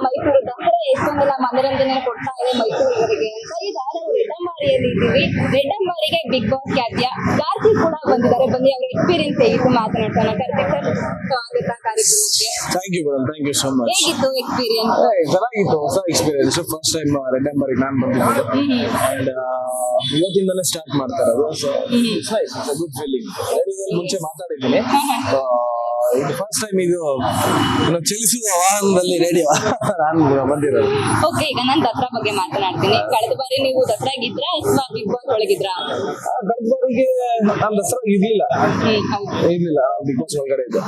ಮೈಸೂರು ದಸರಾ ಎಷ್ಟೊಂದೆಲ್ಲ ಮನರಂಜನೆ ಕೊಡ್ತಾ ಇದೆ ಮೈಸೂರಿನವರಿಗೆ ಅಂತ ಈಗ ನಾವು ರೆಡ್ಡಂಬಾರಿಯಲ್ಲಿ ಇದ್ದೀವಿ. ರೆಡ್ಡಂಬಾರಿಗೆ ಬಿಗ್ ಬಾಸ್ ಖ್ಯಾತಿಯ ಕಾರ್ತಿಕ್ ಕೂಡ ಬಂದಿದ್ದಾರೆ. ಬನ್ನಿ ಅವರ ಎಕ್ಸ್ಪೀರಿಯನ್ಸ್ ಹೇಗಿತ್ತು ಮಾತನಾಡ್ತಾನೆ ಕಾರ್ತಿಕ್ ಸರ್. ಸ್ವಾಗತ ಕಾರ್ಯಕ್ರಮಕ್ಕೆ. Thank you madam thank you so much ಹೇಗಿತ್ತು ಎಕ್ಸ್ಪೀರಿಯನ್ಸ್ ಚೆನ್ನಾಗಿತ್ತು. ಹೊಸ ಎಕ್ಸ್ಪೀರಿಯನ್ಸ್ ಫಸ್ಟ್ ಟೈಮ್ ನಂಬರ್ ನಾನು ಬಂದಿದ್ದು. ಅಂಡ್ ಇವತ್ತಿಂದಲೇ ಸ್ಟಾರ್ಟ್ ಮಾಡ್ತಾರೆ. ಗುಡ್ ಫೀಲಿಂಗ್ ಮುಂಚೆ ಮಾತಾಡಿದ್ದೀನಿ. ಇದು ಫಸ್ಟ್ ಟೈಮ್ ಇದು ಚಲಿಸುವ ವಾಹನದಲ್ಲಿ ರೆಡಿ ನಾನು ಬಂದಿರೋದು. ಓಕೆ ಈಗ ನಾನು ದಸರಾ ಬಗ್ಗೆ ಮಾತನಾಡ್ತೀನಿ. ಕಳೆದ ಬಾರಿ ನೀವು ದಸರಾಗಿದ್ರ ಅಥವಾ ಬಿಗ್ ಬಾಸ್ ಒಳಗಿದ್ರಾ ಕಳೆದ ಬಾರಿಗೆ ನಾನು ದಸರಾ ಇರ್ಲಿಲ್ಲ. ಇರ್ಲಿಲ್ಲ ಬಿಗ್ ಬಾಸ್ ಒಳಗಡೆ ಇದ್ದೆ.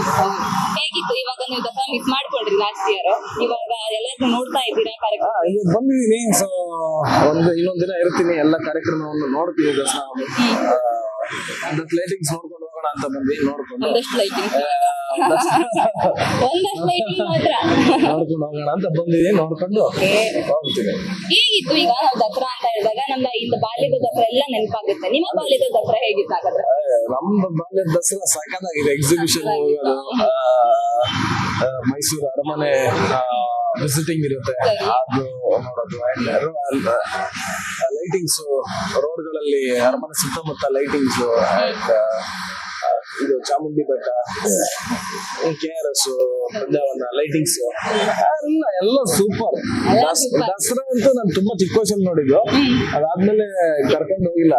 ಹೇಗಿತ್ತು ಇವಾಗ ನೀವು ದಸರಾ ಮಿಸ್ ಮಾಡ್ಕೊಂಡ್ರಿ ಲಾಸ್ಟ್ ಇಯರ್ ಇವಾಗ ಎಲ್ಲರೂ ನೋಡ್ತಾ ಇದ್ದೀರಾ ಕಾರ್ಯಕ್ರಮ? ಇವತ್ತು ಬಂದಿದ್ದೀನಿ ಸೊ ಒಂದು ಇನ್ನೊಂದ್ ದಿನ ಇರ್ತೀನಿ ಎಲ್ಲ ಕಾರ್ಯಕ್ರಮವನ್ನು ನೋಡ್ತೀನಿ ದಸರಾ. ಲೈಟಿಂಗ್ಸ್ ನೋಡ್ಕೊಂಡು ಹೋಗೋಣ ಅಂತ ಬಂದು ನೋಡ್ಕೊಂಡು. ಮಾತ್ರ ನೋಡ್ಕೊಂಡು ಹೋಗೋಣ ಅಂತ ಬಂದಿದ್ದೀನಿ ನೋಡ್ಕೊಂಡು ಹೋಗ್ತೀನಿ ಹೇಗಿತ್ತು ಈಗ ನಾವು ದಸರಾ ಅಂತ ಹೇಳಿದಾಗ? ನಮ್ಮ ಇಂದ ಬಾಲ್ಯದ ದಸರಾ ಎಲ್ಲ ನೆನಪಾಗುತ್ತೆ. ನಿಮ್ಮ ಬಾಲ್ಯದ ದಸರಾ ಹೇಗಿತ್ತು ಹಾಗಾದ್ರೆ ನಮ್ಮ ಬಾಲ್ಯದ ದಸರಾ ಸಖತ್ತಾಗಿದೆ ಎಕ್ಸಿಬಿಷನ್ ಹೋಗೋದು ಮೈಸೂರು ಅರಮನೆ ವಿಸಿಟಿಂಗ್ ಇರುತ್ತೆ. ಅದು ನೋಡೋದು. ಅಂಡ್ ಲೈಟಿಂಗ್ಸ್ ರೋಡ್ಗಳಲ್ಲಿ ಅರಮನೆ ಸುತ್ತಮುತ್ತ ಲೈಟಿಂಗ್ಸ್ ಚಾಮುಂಡಿ ಬೆಟ್ಟ K R S Brindavana lightings ಎಲ್ಲ ಎಲ್ಲ ಸೂಪರ್. ದಸರಾ ಅಂತೂ ನಾನು ತುಂಬಾ ಚಿಕ್ಕ ವಯಸ್ಸಲ್ಲಿ ನೋಡಿದ್ದು. ಅದಾದ್ಮೇಲೆ ಕರ್ಕೊಂಡು ಹೋಗಿಲ್ಲ.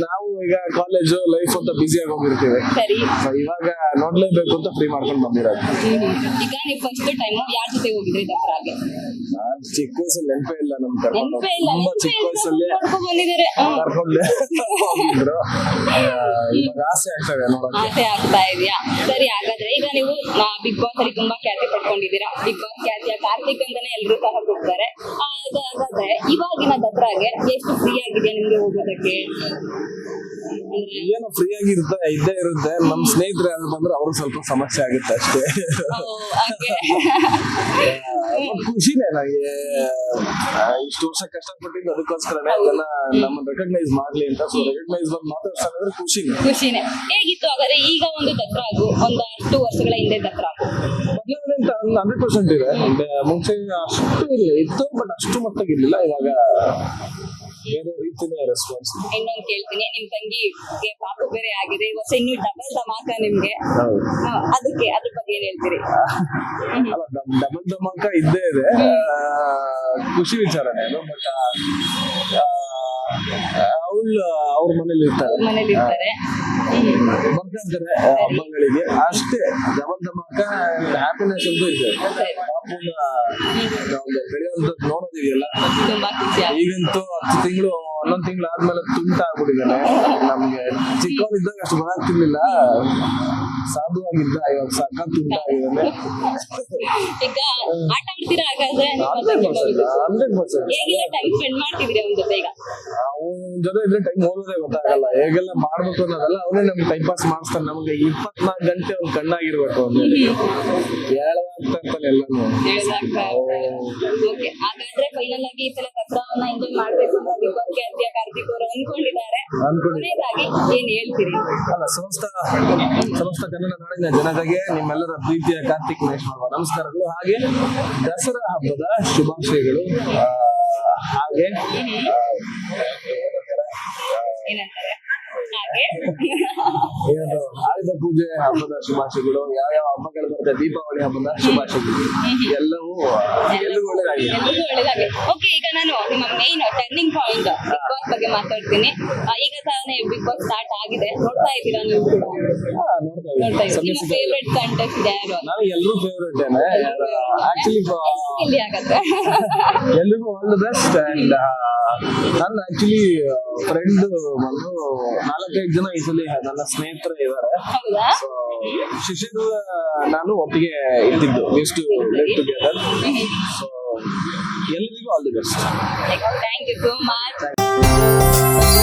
ನೀವು ಈಗ ಕಾಲೇಜು ಲೈಫ್ ಅಂತ ಬಿಸಿ ಆಗಿ ಹೋಗಿರ್ತೀವಿ. ಇವಾಗ ನೋಡ್ಲೇಬೇಕು ಅಂತ ಫ್ರೀ ಮಾಡ್ಕೊಂಡು ಬಂದಿರೋದು. ಈಗ ನೀವು ಫಸ್ಟ್ ಟೈಮ್ ಯಾರ ಜೊತೆ ಹೋಗಿದ್ರಿ ದಸರಾಗೆ? ನಾನ್ ಚಿಕ್ಕ ವಯಸ್ಸಲ್ಲಿ ನೆನಪೇ ಇಲ್ಲ ನಮ್ ಕರ್ಕೊಂಡು ತುಂಬಾ ಚಿಕ್ಕ ವಯಸ್ಸಲ್ಲಿ ಕರ್ಕೊಂಡು ಇವಾಗ ಆಸೆ ಆಗ್ತಾ ನೋಡೋಕೆ ಆಸೆ ಆಗ್ತಾ ಇದೆಯಾ? ಸರಿ ಹಾಗಾದ್ರೆ ಈಗ ನೀವು ಬಿಗ್ ಬಾಸ್ ಅಲ್ಲಿ ತುಂಬಾ ಖ್ಯಾತಿ ಪಡ್ಕೊಂಡಿದ್ದೀರಾ. ಬಿಗ್ ಬಾಸ್ ಖ್ಯಾತಿಯ ಕಾರ್ತಿಕ್ ಅಂತಾನೆ ಎಲ್ರು ಸಹ ಹೋಗ್ತಾರೆ. ಹಾಗಾದ್ರೆ ಇವಾಗಿನ ದಸರಾಗೆ ಎಷ್ಟು ಫ್ರೀ ಆಗಿದೆ ನಿಮ್ಗೆ ಹೋಗೋದಕ್ಕೆ? ಏನೋ ಫ್ರೀ ಆಗಿ ಇದ್ದೇ ಇರುತ್ತೆ. ನಮ್ ಸ್ನೇಹಿತರು ಯಾರು ಬಂದ್ರೆ ಅವ್ರಿಗೆ ಸ್ವಲ್ಪ ಸಮಸ್ಯೆ ಆಗುತ್ತೆ ಅಷ್ಟೇ. ಖುಷಿನೇ ನನಗೆ ಇಷ್ಟು ವರ್ಷ ಕಷ್ಟಪಟ್ಟಿದ್ದು ಅದಕ್ಕೋಸ್ಕರನೇ ಅದನ್ನ ನಮ್ಮನ್ನ ರೆಕಗ್ನೈಸ್ ಮಾಡ್ಲಿ ಅಂತ. ಸೊ ರೆಕಗ್ನೈಸ್ ಮಾತಾಡ್ತಾರೆ ಖುಷಿನೇ. ಖುಷಿನೇ. ಹೇಗಿತ್ತು ಹಾಗಾದ್ರೆ ಈಗ ಒಂದು ದಸರಾಗು ಒಂದು ಹತ್ತು ವರ್ಷಗಳ ಹಿಂದೆ ದಸರಾಗು ಬದಲಾವಣೆ ಅಂತ ಹಂಡ್ರೆಡ್ ಪರ್ಸೆಂಟ್ ಇದೆ. ಅಂದ್ರೆ ಮುಂಚೆ ಅಷ್ಟು ಇಲ್ಲ ಇತ್ತು ಬಟ್ ಅಷ್ಟು ಮಟ್ಟಿಗೆ ಇರ್ಲಿಲ್ಲ. ಇವಾಗ ಬೇರೆ ರೀತಿನೇ ರೆಸ್ಪಾನ್ಸ್ ಇನ್ನೊಂದು ಕೇಳ್ತೀನಿ. ನಿಮ್ ತಂಗಿಗೆ ಪಾಪು ಬೇರೆ ಆಗಿದೆ. ಈ ವರ್ಷ ಇನ್ನು ಡಬಲ್ ಧಮಾಕ ನಿಮ್ಗೆ. ಅದಕ್ಕೆ ಅದ್ರ ಬಗ್ಗೆ ಏನ್ ಹೇಳ್ತೀರಿ? ಡಬಲ್ ಧಮಾಕ ಇದ್ದೇ ಇದೆ. ಖುಷಿ ವಿಚಾರನೇ ಅದು ಬಟ್ ಅವಳು ಅವ್ರ ಮನೇಲಿ ಇರ್ತಾರೆ. ಮನೇಲಿ ಇರ್ತಾರೆ. ಬರ್ತಾ ಇರ್ತಾರೆ ಆ, ಹಬ್ಬಗಳಿಗೆ. ಅಷ್ಟೇ ಧಮಾಕ ಹ್ಯಾಪಿನೆಸ್ ಅಂತೂ ಇದೆ. ಪಾಪುನ ಬೆಳೆಯುವಂಥದ್ದು ನೋಡೋದಿದೆಯಲ್ಲ? ತುಂಬಾ ಖುಷಿ ಆಗುತ್ತೆ ಈಗಂತೂ ಹತ್ತು ತಿಂಗಳು ಒಂದೊಂದು ತಿಂಗಳು ಆದ್ಮೇಲೆ ತುಂಟ ಆಗ್ಬಿಟ್ಟಿದ್ದಾನೆ. ನಮ್ಗೆ ಚಿಕ್ಕವನಿದ್ದಾಗ ಅಷ್ಟು ಸಾಧು ಆಗಿದ್ದ ಇವಾಗ ಸಖತ್ ತುಂಟ ಆಗಿದ್ದಾನೆ. ಈಗ ಆಟ ಆಡ್ತೀರಾ ಹಾಗಾದ್ರೆ? ನಿಮ್ಮ ಹಂಡ್ರೆಡ್ ಪರ್ಸೆಂಟ್? ಹಂಡ್ರೆಡ್ ಪರ್ಸೆಂಟ್ ಹೇಗೆಲ್ಲ ಟೈಮ್ ಸ್ಪೆಂಡ್ ಮಾಡ್ತಿದ್ದೀರಿ ಅವನ ಜೊತೆ ಈಗ? ಅವ್ನ ಜೊತೆ ಇದ್ರೆ ಟೈಮ್ ಹೋಗೋದೇ ಗೊತ್ತಾಗಲ್ಲ. ಹೇಗೆಲ್ಲ ಮಾಡ್ಬೇಕು ಅನ್ನೋದಲ್ಲ ಅವನೇ ನಮ್ಗೆ ಟೈಮ್ ಪಾಸ್ ಮಾಡಿಸ್ತಾನೆ. ನಮ್ಗೆ ಇಪ್ಪತ್ನಾಲ್ಕು ಗಂಟೆ ಅವ್ನ್. ಕಣ್ಣಾಗಿರ್ಬೇಕು ಅಂದ್ರೆ ಹೇಳದಾಗ್ತಾ ಇರ್ತಾನೆ ಎಲ್ಲಾನು ಹಾಗಾದ್ರೆ ಫೈನಲ್ ಆಗಿ ಈ ಸಲ ದಸರಾವನ್ನ ಎಂಜಾಯ್ ಮಾಡ್ಬೇಕು ಅಂತ ಬಾಸ್ ಖ್ಯಾತಿಯ ಕಾರ್ತಿಕ್ ಅವರು ಅನ್ಕೊಂಡಿದ್ದಾರೆ. ಕೊನೆಯದಾಗಿ ಏನ್ ಹೇಳ್ತೀರಿ? ಅಲ್ಲ ಸಮಸ್ತ ಸಮಸ್ತ ಕನ್ನಡ ನಾಡಿನ ಜನತೆಗೆ ನಿಮ್ಮೆಲ್ಲರ ಪ್ರೀತಿಯ ಕಾರ್ತಿಕ್ ಮಹೇಶ್ ಮಾಡುವ ನಮಸ್ಕಾರಗಳು. ಹಾಗೆ ದಸರಾ ಹಬ್ಬದ ಶುಭಾಶಯಗಳು. ಹಾಗೆ ಏನಂತಾರೆ? ಹಾಗೆ. ಏನು ಆಯುಧ ಪೂಜೆ ಹಬ್ಬದ ಶುಭಾಶಯಗಳು. ಯಾವ ಯಾವ ಹಬ್ಬಗಳು ಬರುತ್ತೆ? ದೀಪಾವಳಿ ಹಬ್ಬದ ಶುಭಾಶಯಗಳು. ಎಲ್ಲವೂ ಎಲ್ಲರಿಗೂ ಎಲ್ರಿಗೂ ಓಕೆ ಈಗ ನಾನು ನಿಮ್ಮ main turning point Bigg Boss ಬಗ್ಗೆ ಮಾತಾಡ್ತೀನಿ. ಆ, ಈಗ ತಾನೇ ಬಿಗ್ ಬಾಸ್ ಸ್ಟಾರ್ಟ್ ಆಗಿದೆ. ನೋಡ್ತಾ ಇದ್ದೀರಾ ನೀವು ಕೂಡ? ಹಾ, ನೋಡ್ತಾ ನೋಡ್ತಾ ಇದ್ದೀನಿ ಇದ್ದೀರಾ? ನಿಮ್ಮ ಫೇವ್ರೆಟ್ ಕಂಟೆಸ್ಟ್ ಯಾರು? ನನಗೆ ಎಲ್ಲರೂ ಫೇವ್ರೇಟ್ ಆಕ್ಚುಲಿ ಇಲ್ಲಿ ಆಗತ್ತೆ ಎಲ್ರಿಗೂ ಆಲ್ ದ ಬೆಸ್ಟ್ ಅಂಡ್ ನನ್ನ ಆಕ್ಚುಲಿ ಫ್ರೆಂಡ್ ಬಂದು ನಾಲ್ಕೈದು ಜನ ಈ ಸಲ ನನ್ನ ಸ್ನೇಹಿತರು ಇದ್ದಾರೆ ಶಿಶಿರ್ ನಾನು ಒಟ್ಟಿಗೆ ಇದ್ದಿದ್ದು used to live together so ಎಲ್ಲರಿಗೂ all the best thank you so much